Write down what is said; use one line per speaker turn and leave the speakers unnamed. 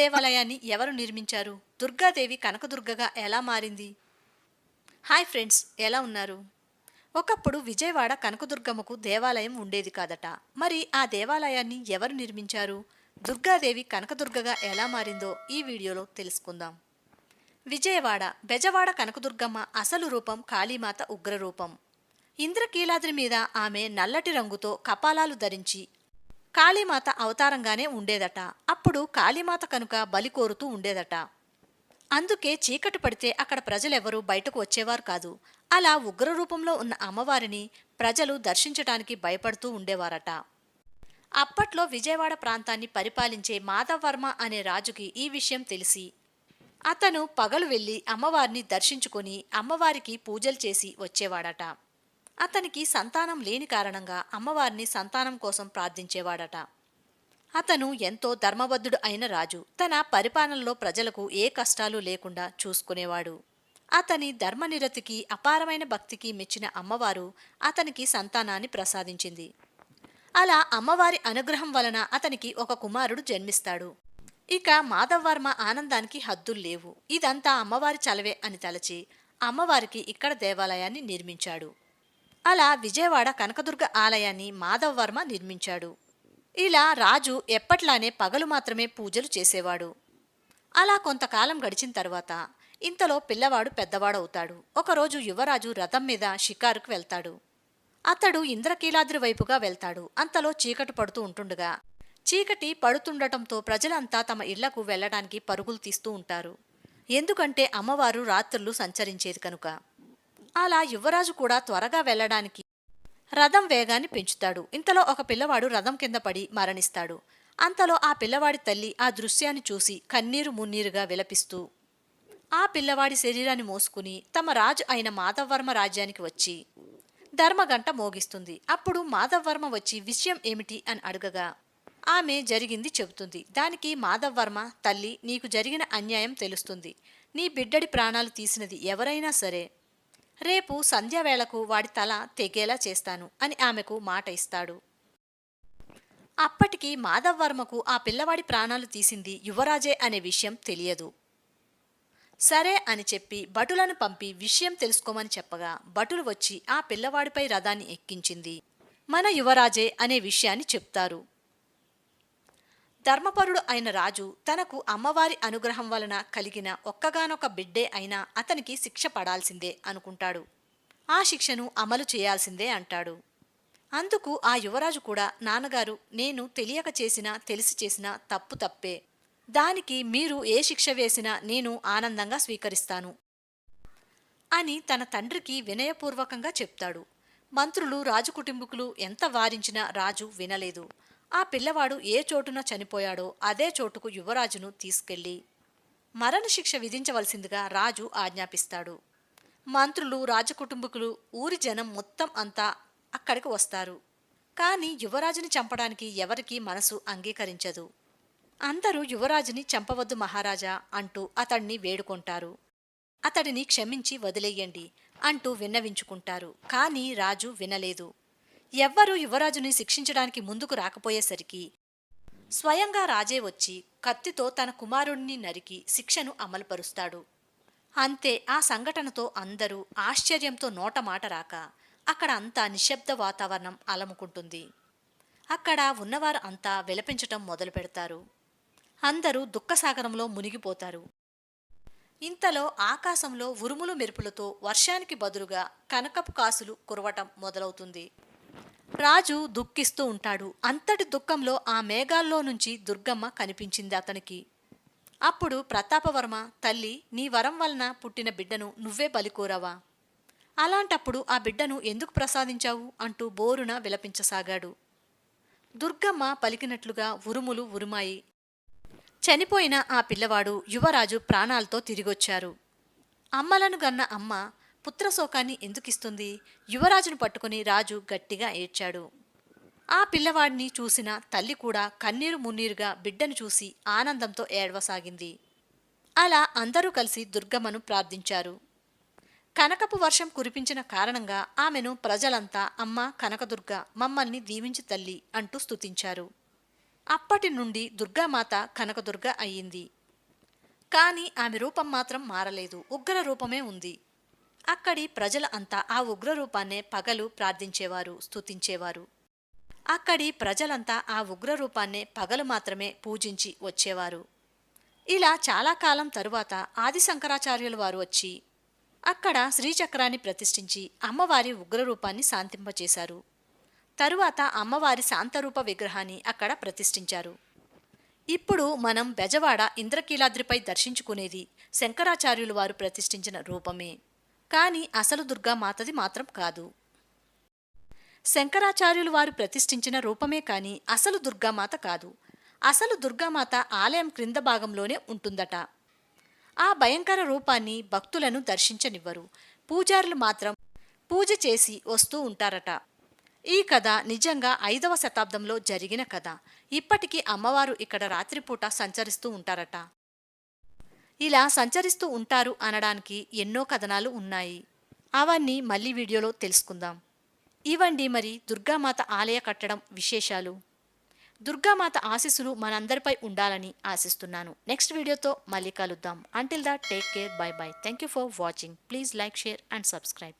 దేవాలయాన్ని ఎవరు నిర్మించారు? దుర్గాదేవి కనకదుర్గగా ఎలా మారింది? హాయ్ ఫ్రెండ్స్ ఎలా ఉన్నారు? ఒకప్పుడు విజయవాడ కనకదుర్గమ్మకు దేవాలయం ఉండేది కాదట. మరి ఆ దేవాలయాన్ని ఎవరు నిర్మించారు? దుర్గాదేవి కనకదుర్గగా ఎలా మారిందో ఈ వీడియోలో తెలుసుకుందాం. విజయవాడ బెజవాడ కనకదుర్గమ్మ అసలు రూపం కాళీమాత ఉగ్రరూపం ఇంద్రకీలాద్రి మీద ఆమె నల్లటి రంగుతో కపాలాలు ధరించి కాళీమాత అవతారంగానే ఉండేదట. అప్పుడు కాళీమాత కనుక బలి కోరుతూ ఉండేదట. అందుకే చీకటి పడితే అక్కడ ప్రజలెవరూ బయటకు వచ్చేవారు కాదు. అలా ఉగ్రరూపంలో ఉన్న అమ్మవారిని ప్రజలు దర్శించటానికి భయపడుతూ ఉండేవారట. అప్పట్లో విజయవాడ ప్రాంతాన్ని పరిపాలించే మాధవర్మ అనే రాజుకి ఈ విషయం తెలిసి అతను పగలు వెళ్ళి అమ్మవారిని దర్శించుకొని అమ్మవారికి పూజలు చేసి వచ్చేవాడట. అతనికి సంతానం లేని కారణంగా అమ్మవారిని సంతానం కోసం ప్రార్థించేవాడట. అతను ఎంతో ధర్మబద్ధుడు అయిన రాజు. తన పరిపాలనలో ప్రజలకు ఏ కష్టాలు లేకుండా చూసుకునేవాడు. అతని ధర్మనిరతికి అపారమైన భక్తికి మెచ్చిన అమ్మవారు అతనికి సంతానాన్ని ప్రసాదించింది. అలా అమ్మవారి అనుగ్రహం వలన అతనికి ఒక కుమారుడు జన్మిస్తాడు. ఇక మాధవవర్మ ఆనందానికి హద్దులు లేవు. ఇదంతా అమ్మవారి చలవే అని తలచి అమ్మవారికి ఇక్కడ దేవాలయాన్ని నిర్మించాడు. అలా విజయవాడ కనకదుర్గ ఆలయాన్ని మాధవవర్మ నిర్మించాడు. ఇలా రాజు ఎప్పట్లానే పగలు మాత్రమే పూజలు చేసేవాడు. అలా కొంతకాలం గడిచిన తర్వాత ఇంతలో పిల్లవాడు పెద్దవాడవుతాడు. ఒకరోజు యువరాజు రథం మీద షికారుకు వెళ్తాడు. అతడు ఇంద్రకీలాద్రి వైపుగా వెళ్తాడు. అంతలో చీకటి పడుతూ ఉంటుండగా చీకటి పడుతుండటంతో ప్రజలంతా తమ ఇళ్ళకు వెళ్ళడానికి పరుగులు తీస్తూ ఉంటారు. ఎందుకంటే అమ్మవారు రాత్రులు సంచరించేది కనుక. అలా యువరాజు కూడా త్వరగా వెళ్ళడానికి రథం వేగాన్ని పెంచుతాడు. ఇంతలో ఒక పిల్లవాడు రథం కింద పడి మరణిస్తాడు. అంతలో ఆ పిల్లవాడి తల్లి ఆ దృశ్యాన్ని చూసి కన్నీరు మున్నీరుగా విలపిస్తూ ఆ పిల్లవాడి శరీరాన్ని మోసుకుని తమ రాజు అయిన మాధవర్మ రాజ్యానికి వచ్చి ధర్మగంట మోగిస్తుంది. అప్పుడు మాధవర్మ వచ్చి విషయం ఏమిటి అని అడగగా ఆమె జరిగింది చెబుతుంది. దానికి మాధవర్మ తల్లి నీకు జరిగిన అన్యాయం తెలుస్తుంది. నీ బిడ్డడి ప్రాణాలు తీసినది ఎవరైనా సరే రేపు సంధ్యావేళకు వాడి తల తెగేలా చేస్తాను అని ఆమెకు మాట ఇస్తాడు. అప్పటికి మాధవర్మకు ఆ పిల్లవాడి ప్రాణాలు తీసింది యువరాజే అనే విషయం తెలియదు. సరే అని చెప్పి భటులను పంపి విషయం తెలుసుకోమని చెప్పగా భటులు వచ్చి ఆ పిల్లవాడిపై రథాన్ని ఎక్కించింది. మన యువరాజే అనే విషయాన్ని చెప్తారు. ధర్మపరుడు అయిన రాజు తనకు అమ్మవారి అనుగ్రహం వలన కలిగిన ఒక్కగానొక బిడ్డే అయినా అతనికి శిక్ష పడాల్సిందే అనుకుంటాడు. ఆ శిక్షను అమలు చేయాల్సిందే అంటాడు. అందుకు ఆ యువరాజు కూడా నాన్నగారు నేను తెలియక చేసినా తెలిసి చేసినా తప్పు తప్పే. దానికి మీరు ఏ శిక్ష వేసినా నేను ఆనందంగా స్వీకరిస్తాను అని తన తండ్రికి వినయపూర్వకంగా చెప్తాడు. మంత్రులు రాజు కుటుంబకులు ఎంత వారించినా రాజు వినలేదు. ఆ పిల్లవాడు ఏ చోటున చనిపోయాడో అదే చోటుకు యువరాజును తీసుకెళ్ళి మరణశిక్ష విధించవలసిందిగా రాజు ఆజ్ఞాపిస్తాడు. మంత్రులు రాజకుటుంబకులు ఊరి జనం మొత్తం అంతా అక్కడికి వస్తారు. కానీ యువరాజుని చంపడానికి ఎవరికీ మనసు అంగీకరించదు. అందరూ యువరాజుని చంపవద్దు మహారాజా అంటూ అతడిని వేడుకుంటారు. అతడిని క్షమించి వదిలేయండి అంటూ విన్నవించుకుంటారు. కానీ రాజు వినలేదు. ఎవ్వరూ యువరాజుని శిక్షించడానికి ముందుకు రాకపోయేసరికి స్వయంగా రాజే వచ్చి కత్తితో తన కుమారుణ్ణి నరికి శిక్షను అమలుపరుస్తాడు. అంతే ఆ సంఘటనతో అందరూ ఆశ్చర్యంతో నోటమాట రాక అక్కడ అంతా నిశ్శబ్ద వాతావరణం అలముకుంటుంది. అక్కడ ఉన్నవారు అంతా విలపించటం మొదలు పెడతారు. అందరూ దుఃఖసాగరంలో మునిగిపోతారు. ఇంతలో ఆకాశంలో ఉరుములు మెరుపులతో వర్షానికి బదులుగా కనకపు కాసులు కురవటం మొదలవుతుంది. రాజు దుఃఖిస్తూ ఉంటాడు. అంతటి దుఃఖంలో ఆ మేఘాల్లో నుంచి దుర్గమ్మ కనిపించింది అతనికి. అప్పుడు ప్రతాపవర్మ తల్లి నీ వరం వలన పుట్టిన బిడ్డను నువ్వే బలికోరావా అలాంటప్పుడు ఆ బిడ్డను ఎందుకు ప్రసాదించావు? అంటూ బోరున విలపించసాగాడు. దుర్గమ్మ పలికినట్లుగా ఉరుములు ఉరుమాయి. చనిపోయిన ఆ పిల్లవాడు యువరాజు ప్రాణాలతో తిరిగొచ్చారు. అమ్మలను గన్న అమ్మ పుత్రశోకాన్ని ఎందుకిస్తుంది యువరాజును పట్టుకుని రాజు గట్టిగా ఏడ్చాడు. ఆ పిల్లవాడిని చూసిన తల్లి కూడా కన్నీరు మున్నీరుగా బిడ్డను చూసి ఆనందంతో ఏడవసాగింది. అలా అందరూ కలిసి దుర్గమ్మను ప్రార్థించారు. కనకపు వర్షం కురిపించిన కారణంగా ఆమెను ప్రజలంతా అమ్మ కనకదుర్గ మమ్మల్ని దీవించి తల్లి అంటూ స్తుతించారు. అప్పటి నుండి దుర్గామాత కనకదుర్గ అయ్యింది. కానీ ఆమె రూపం మాత్రం మారలేదు. ఉగ్ర రూపమే ఉంది. అక్కడి ప్రజల అంతా ఆ ఉగ్రరూపాన్నే పగలు ప్రార్థించేవారు స్తుతించేవారు. అక్కడి ప్రజలంతా ఆ ఉగ్ర రూపాన్నే పగలు మాత్రమే పూజించి వచ్చేవారు. ఇలా చాలా కాలం తరువాత ఆది శంకరాచార్యుల వారు వచ్చి అక్కడ శ్రీచక్రాన్ని ప్రతిష్ఠించి అమ్మవారి ఉగ్రరూపాన్ని శాంతింపచేశారు. తరువాత అమ్మవారి శాంతరూప విగ్రహాన్ని అక్కడ ప్రతిష్ఠించారు. ఇప్పుడు మనం బెజవాడ ఇంద్రకీలాద్రిపై దర్శించుకునేది శంకరాచార్యులు వారు ప్రతిష్ఠించిన రూపమే. కానీ అసలు దుర్గామాతది మాత్రం కాదు. శంకరాచార్యులు వారు ప్రతిష్ఠించిన రూపమే కాని అసలు దుర్గామాత కాదు. అసలు దుర్గామాత ఆలయం క్రింద భాగంలోనే ఉంటుందట. ఆ భయంకర రూపాన్ని భక్తులను దర్శించనివ్వరు. పూజారులు మాత్రం పూజ చేసి వస్తూ ఉంటారట. ఈ కథ నిజంగా ఐదవ శతాబ్దంలో జరిగిన కథ. ఇప్పటికీ అమ్మవారు ఇక్కడ రాత్రిపూట సంచరిస్తూ ఉంటారట. ఇలా సంచరిస్తూ ఉంటారు అనడానికి ఎన్నో కథనాలు ఉన్నాయి. అవన్నీ మళ్ళీ వీడియోలో తెలుసుకుందాం. ఇవండి మరి దుర్గామాత ఆలయ కట్టడం విశేషాలు. దుర్గామాత ఆశీస్సులు మనందరిపై ఉండాలని ఆశిస్తున్నాను. నెక్స్ట్ వీడియోతో మళ్ళీ కలుద్దాం. Until the take care bye bye thank you for watching please like share and subscribe